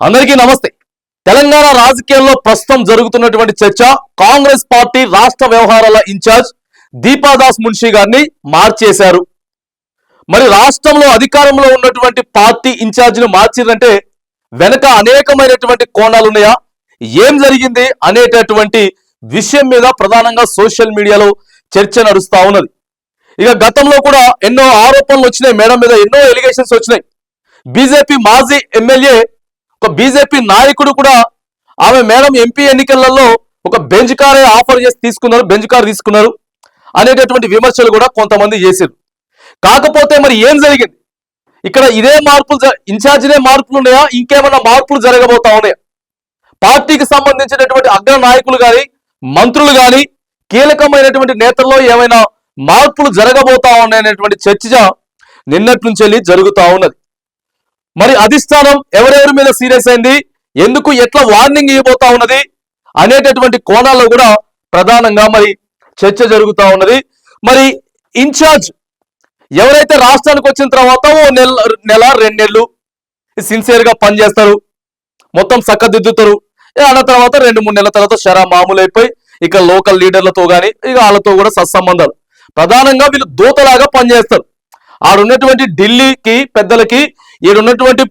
అందరికీ నమస్తే. తెలంగాణ రాజకీయాల్లో ప్రస్తుతం జరుగుతున్నటువంటి చర్చ కాంగ్రెస్ పార్టీ రాష్ట్ర వ్యవహారాల ఇన్ఛార్జ్ దీపాదాస్ మున్షి గారిని మార్చేశారు. మరి రాష్ట్రంలో అధికారంలో ఉన్నటువంటి పార్టీ ఇన్ఛార్జిని మార్చిందంటే వెనక అనేకమైనటువంటి కోణాలు ఉన్నాయా? ఏం జరిగింది అనేటటువంటి విషయం మీద ప్రధానంగా సోషల్ మీడియాలో చర్చ నడుస్తా ఉన్నది. ఇక గతంలో కూడా ఎన్నో ఆరోపణలు వచ్చినాయి. మేడం మీద ఎన్నో ఎలిగేషన్స్ వచ్చినాయి. బీజేపీ మాజీ ఎమ్మెల్యే ఒక బీజేపీ నాయకుడు కూడా ఆమె మేడం ఎంపీ ఎన్నికలలో ఒక బెంచ్ కారే ఆఫర్ చేసి తీసుకున్నారు బెంచ్ కార్ తీసుకున్నారు అనేటటువంటి విమర్శలు కూడా కొంతమంది చేశారు. కాకపోతే మరి ఏం జరిగింది? ఇక్కడ ఇదే మార్పులు ఇన్ఛార్జినే మార్పులు ఉన్నాయా? ఇంకేమైనా మార్పులు జరగబోతా ఉన్నాయా? పార్టీకి సంబంధించినటువంటి అగ్ర నాయకులు గాని మంత్రులు గాని కీలకమైనటువంటి నేతల్లో ఏమైనా మార్పులు జరగబోతా ఉన్నాయనేటువంటి చర్చ నిన్నటి నుంచి జరుగుతూ జరుగుతా ఉన్నది. మరి అధిష్టానం ఎవరెవరి మీద సీరియస్ అయింది? ఎందుకు ఎట్లా వార్నింగ్ ఇవ్వబోతా ఉన్నది? అనేటటువంటి కోణాల్లో కూడా ప్రధానంగా మరి చర్చ జరుగుతూ ఉన్నది. మరి ఇన్ఛార్జ్ ఎవరైతే రాష్ట్రానికి వచ్చిన తర్వాత ఓ నెల నెల రెండు నెలలు సిన్సియర్గా పనిచేస్తారు మొత్తం చక్కదిద్దుతారు అన్న తర్వాత రెండు మూడు నెలల తర్వాత షరా మామూలు అయిపోయి ఇక లోకల్ లీడర్లతో కానీ ఇక వాళ్ళతో కూడా సత్సంబంధాలు. ప్రధానంగా వీళ్ళు దూతలాగా పనిచేస్తారు. ఆడున్నటువంటి ఢిల్లీకి పెద్దలకి ఈడున్నటువంటి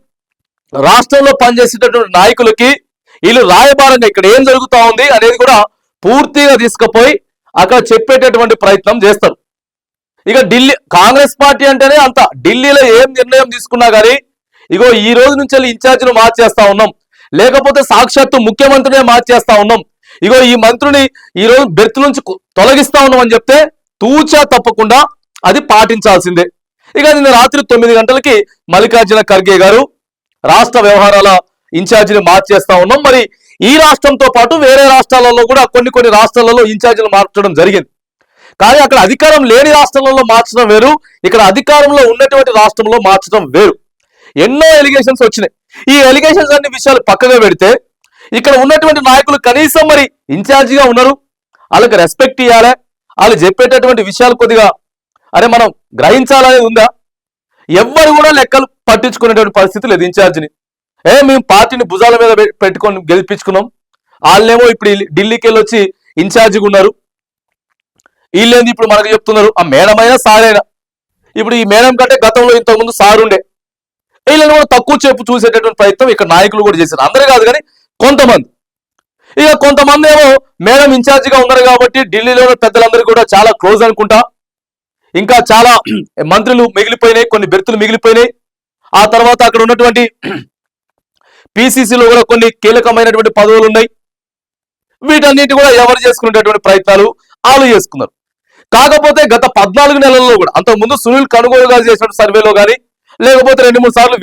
రాష్ట్రంలో పనిచేసేటటువంటి నాయకులకి వీళ్ళు రాయబారంగా ఇక్కడ ఏం జరుగుతూ ఉంది అనేది కూడా పూర్తిగా తీసుకుపోయి అక్కడ చెప్పేటటువంటి ప్రయత్నం చేస్తారు. ఇక ఢిల్లీ కాంగ్రెస్ పార్టీ అంటేనే అంత. ఢిల్లీలో ఏం నిర్ణయం తీసుకున్నా కానీ ఇగో ఈ రోజు నుంచి వెళ్ళి ఇన్ఛార్జిను మార్చేస్తా ఉన్నాం. లేకపోతే సాక్షాత్తు ముఖ్యమంత్రినే మార్చేస్తా ఉన్నాం. ఇగో ఈ మంత్రిని ఈ రోజు బెర్త్ నుంచి తొలగిస్తా ఉన్నాం అని చెప్తే తూచా తప్పకుండా అది పాటించాల్సిందే. ఇక నిన్న రాత్రి తొమ్మిది గంటలకి మల్లికార్జున ఖర్గే గారు రాష్ట్ర వ్యవహారాల ఇన్ఛార్జిని మార్చేస్తా ఉన్నాం. మరి ఈ రాష్ట్రంతో పాటు వేరే రాష్ట్రాలలో కూడా కొన్ని కొన్ని రాష్ట్రాలలో ఇన్ఛార్జీలు మార్చడం జరిగింది. కానీ అక్కడ అధికారం లేని రాష్ట్రాలలో మార్చడం వేరు ఇక్కడ అధికారంలో ఉన్నటువంటి రాష్ట్రంలో మార్చడం వేరు. ఎన్నో ఎలిగేషన్స్ వచ్చినాయి. ఈ ఎలిగేషన్స్ అన్ని విషయాలు పక్కగా పెడితే ఇక్కడ ఉన్నటువంటి నాయకులు కనీసం మరి ఇన్ఛార్జిగా ఉన్నారు. వాళ్ళకి రెస్పెక్ట్ ఇవ్వాలి వాళ్ళు చెప్పేటటువంటి విషయాలు కొద్దిగా అరే మనం గ్రహించాలనేది ఉందా? ఎవ్వరు కూడా లెక్కలు పట్టించుకునేటువంటి పరిస్థితి లేదు ఇన్ఛార్జిని. ఏ మేము పార్టీని భుజాల మీద పెట్టుకొని గెలిపించుకున్నాం. వాళ్ళేమో ఇప్పుడు ఢిల్లీకి వెళ్ళి వచ్చి ఇన్ఛార్జిగా ఉన్నారు. వీళ్ళేంది ఇప్పుడు మనకు చెప్తున్నారు? ఆ మేడం అయినా ఇప్పుడు ఈ మేడం కంటే గతంలో ఇంతకుముందు సారుండే. వీళ్ళని కూడా తక్కువ చెప్పు చూసేటటువంటి ప్రయత్నం ఇక్కడ నాయకులు కూడా చేశారు. అందరూ కాదు కానీ కొంతమంది. ఇక కొంతమంది ఏమో మేడం ఇన్ఛార్జిగా ఉన్నారు కాబట్టి ఢిల్లీలో పెద్దలందరూ కూడా చాలా క్లోజ్ అనుకుంటా. ఇంకా చాలా మంత్రులు మిగిలిపోయినాయి కొన్ని బెర్తులు మిగిలిపోయినాయి. ఆ తర్వాత అక్కడ ఉన్నటువంటి పిసిసిలో కూడా కొన్ని కీలకమైనటువంటి పదవులు ఉన్నాయి. వీటన్నిటి కూడా ఎవరు చేసుకునేటటువంటి ప్రయత్నాలు వాళ్ళు చేసుకున్నారు. కాకపోతే గత పద్నాలుగు నెలల్లో కూడా అంతకు ముందు సునీల్ కనుగోలు గారు చేసిన సర్వేలో కానీ లేకపోతే రెండు మూడు సార్లు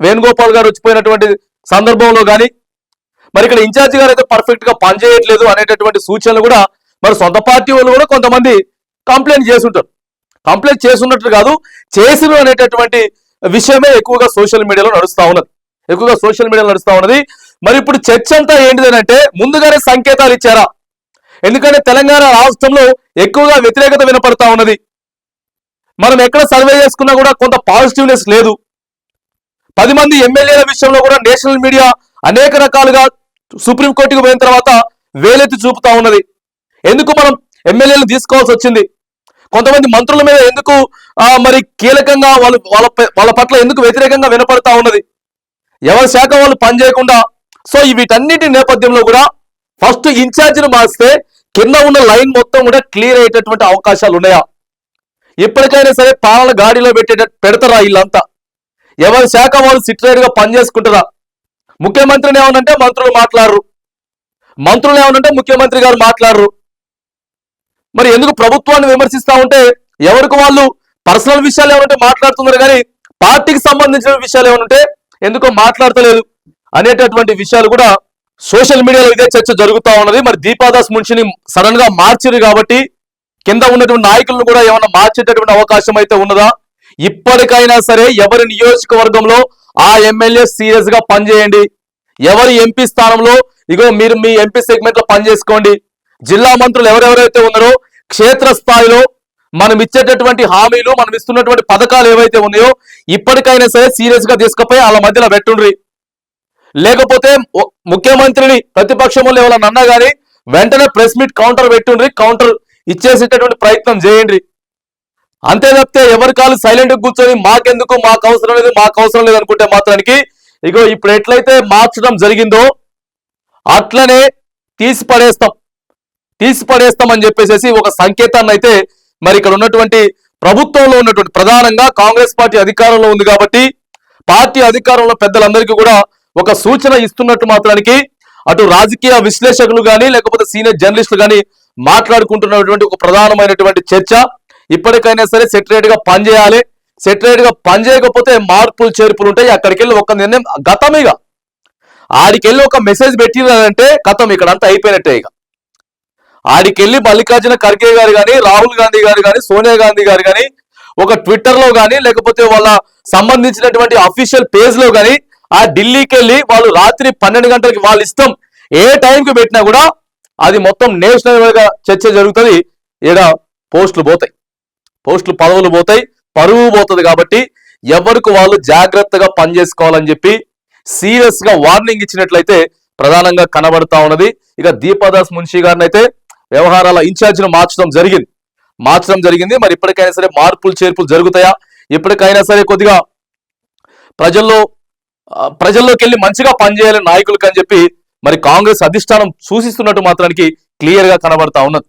వేణుగోపాల్ గారు వచ్చిపోయినటువంటి సందర్భంలో కానీ మరి ఇక్కడ ఇన్ఛార్జి గారు అయితే పర్ఫెక్ట్గా పనిచేయట్లేదు అనేటటువంటి సూచనలు కూడా మరి సొంత పార్టీ వాళ్ళు కూడా కొంతమంది కంప్లైంట్ చేస్తుంటారు కంప్లైంట్ చేస్తున్నట్టు కాదు చేసిన అనేటటువంటి విషయమే ఎక్కువగా సోషల్ మీడియాలో నడుస్తూ ఉన్నది. ఎక్కువగా సోషల్ మీడియాలో నడుస్తూ ఉన్నది. మరి ఇప్పుడు చర్చ అంతా ఏంటిదనంటే ముందుగానే సంకేతాలు ఇచ్చారా? ఎందుకంటే తెలంగాణ రాష్ట్రంలో ఎక్కువగా వ్యతిరేకత వినపడతా ఉన్నది. మనం ఎక్కడ సర్వే చేసుకున్నా కూడా కొంత పాజిటివ్నెస్ లేదు. పది మంది ఎమ్మెల్యేల విషయంలో కూడా నేషనల్ మీడియా అనేక రకాలుగా సుప్రీంకోర్టుకు పోయిన తర్వాత వేలెత్తి చూపుతా ఉన్నది. ఎందుకు మనం ఎమ్మెల్యేలు తీసుకోవాల్సి వచ్చింది? కొంతమంది మంత్రుల మీద ఎందుకు ఆ, మరి కీలకంగా వాళ్ళు వాళ్ళ వాళ్ళ పట్ల ఎందుకు వ్యతిరేకంగా వినపడతా ఉన్నది? ఎవరి శాఖ వాళ్ళు పనిచేయకుండా సో వీటన్నిటి నేపథ్యంలో కూడా ఫస్ట్ ఇన్ఛార్జిని మార్స్తే కింద ఉన్న లైన్ మొత్తం కూడా క్లియర్ అయ్యేటటువంటి అవకాశాలు ఉన్నాయా? ఇప్పటికైనా సరే పాలన గాడిలో పెట్టేట పెడతారా వీళ్ళంతా ఎవరి శాఖ వాళ్ళు సిట్రేట్గా పనిచేసుకుంటారా ముఖ్యమంత్రిని ఏమనంటే మంత్రులు మాట్లాడరు. మంత్రులు ఏమనంటే ముఖ్యమంత్రి గారు మాట్లాడరు. మరి ఎందుకు ప్రభుత్వాన్ని విమర్శిస్తా ఉంటే ఎవరికి వాళ్ళు పర్సనల్ విషయాలు ఏమంటే మాట్లాడుతున్నారు కానీ పార్టీకి సంబంధించిన విషయాలు ఏమంటే ఎందుకో మాట్లాడతలేదు అనేటటువంటి విషయాలు కూడా సోషల్ మీడియాలో ఇదే చర్చ జరుగుతా ఉన్నది. మరి దీపాదాస్ మున్షిని సడన్గా మార్చిరు కాబట్టి కింద ఉన్నటువంటి నాయకులను కూడా ఏమైనా మార్చేటటువంటి అవకాశం అయితే ఉన్నదా? ఇప్పటికైనా సరే ఎవరి నియోజకవర్గంలో ఆ ఎమ్మెల్యే సీరియస్గా పనిచేయండి. ఎవరి ఎంపీ స్థానంలో ఇగో మీరు మీ ఎంపీ సెగ్మెంట్లో పనిచేసుకోండి. జిల్లా మంత్రులు ఎవరెవరైతే ఉన్నారో క్షేత్ర స్థాయిలో మనం ఇచ్చేటటువంటి హామీలు మనం ఇస్తున్నటువంటి పథకాలు ఏవైతే ఉన్నాయో ఇప్పటికైనా సరే సీరియస్గా తీసుకుపోయి వాళ్ళ మధ్యలో పెట్టుండ్రి. లేకపోతే ముఖ్యమంత్రిని ప్రతిపక్షంలో ఎవరన్నా అన్నా కానీ వెంటనే ప్రెస్ మీట్ కౌంటర్ పెట్టుండ్రి కౌంటర్ ఇచ్చేసేటటువంటి ప్రయత్నం చేయండి అంతే తప్పితే ఎవరి కాలు సైలెంట్ కూర్చొని మాకెందుకు మాకు అవసరం లేదు మాకు అవసరం లేదు అనుకుంటే మాత్రానికి ఇగో ఇప్పుడు ఎట్లయితే మార్చడం జరిగిందో అట్లనే తీసి పడేస్తాం తీసి అని చెప్పేసి ఒక సంకేతాన్ని అయితే మరి ఇక్కడ ఉన్నటువంటి ప్రభుత్వంలో ఉన్నటువంటి ప్రధానంగా కాంగ్రెస్ పార్టీ అధికారంలో ఉంది కాబట్టి పార్టీ అధికారంలో పెద్దలందరికీ కూడా ఒక సూచన ఇస్తున్నట్టు మాత్రానికి అటు రాజకీయ విశ్లేషకులు కానీ లేకపోతే సీనియర్ జర్నలిస్టులు కానీ మాట్లాడుకుంటున్నటువంటి ఒక ప్రధానమైనటువంటి చర్చ. ఇప్పటికైనా సరే సెటరేట్గా పనిచేయాలి సెటరేట్గా పనిచేయకపోతే మార్పులు చేర్పులు ఉంటాయి. అక్కడికి వెళ్ళి ఒక నిర్ణయం గతమిగా ఆడికెళ్ళి ఒక మెసేజ్ పెట్టినారంటే గతం ఇక్కడ అంతా అయిపోయినట్టే ఇక. ఆడికెళ్ళి మల్లికార్జున ఖర్గే గారు కానీ రాహుల్ గాంధీ గారు కానీ సోనియా గాంధీ గారు కానీ ఒక ట్విట్టర్లో కానీ లేకపోతే వాళ్ళ సంబంధించినటువంటి అఫీషియల్ పేజ్లో కానీ ఆ ఢిల్లీకి వెళ్ళి వాళ్ళు రాత్రి పన్నెండు గంటలకి వాళ్ళ ఇష్టం ఏ టైంకి పెట్టినా కూడా అది మొత్తం నేషనల్గా చర్చ జరుగుతుంది. ఈడ పోస్టులు పోతాయి. పోస్టులు పదవులు పోతాయి. పరువు పోతుంది కాబట్టి ఎవరికి వాళ్ళు జాగ్రత్తగా పనిచేసుకోవాలని చెప్పి సీరియస్గా వార్నింగ్ ఇచ్చినట్లయితే ప్రధానంగా కనబడతా ఉన్నది. ఇక దీపాదాస్ మున్షి గారిని అయితే వ్యవహారాల ఇన్ఛార్జిను మార్చడం జరిగింది. మార్చడం జరిగింది. మరి ఇప్పటికైనా సరే మార్పులు చేర్పులు జరుగుతాయా? ఇప్పటికైనా సరే కొద్దిగా ప్రజల్లో ప్రజల్లోకి వెళ్ళి మంచిగా పనిచేయాలి నాయకులకు అని చెప్పి మరి కాంగ్రెస్ అధిష్టానం సూచిస్తున్నట్టు మాత్రానికి క్లియర్గా కనబడతా ఉన్నది.